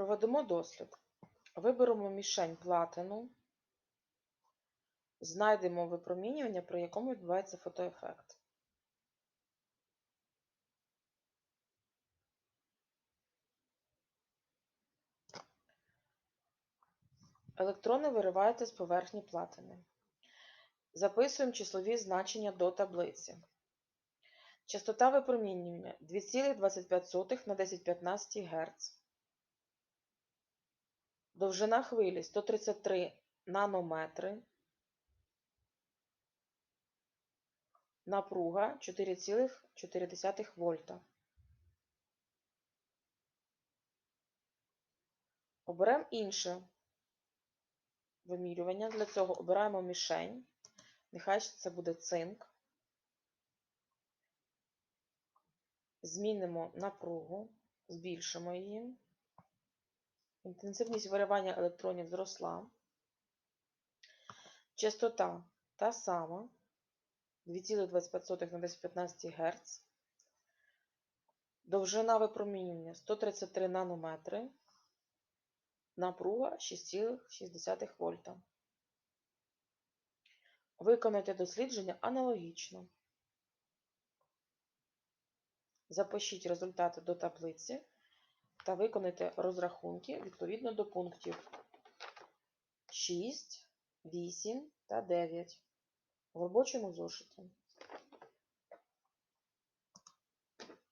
Проведемо дослід. Виберемо мішень платину, знайдемо випромінювання, при якому відбувається фотоефект. Електрони вириваєте з поверхні платини. Записуємо числові значення до таблиці. Частота випромінювання 2,25 на 1015 Гц. Довжина хвилі 133 нанометри. Напруга 4,4 вольта. Оберемо інше вимірювання. Для цього обираємо мішень. Нехай це буде цинк. Змінимо напругу, збільшимо її. Інтенсивність виривання електронів зросла. Частота та сама 2,25 на 1015 Гц. Довжина випромінювання 133 нанометри. Напруга 6,6 вольта. Виконайте дослідження аналогічно. Запишіть результати до таблиці та виконайте розрахунки відповідно до пунктів 6, 8 та 9 в робочому зошиті.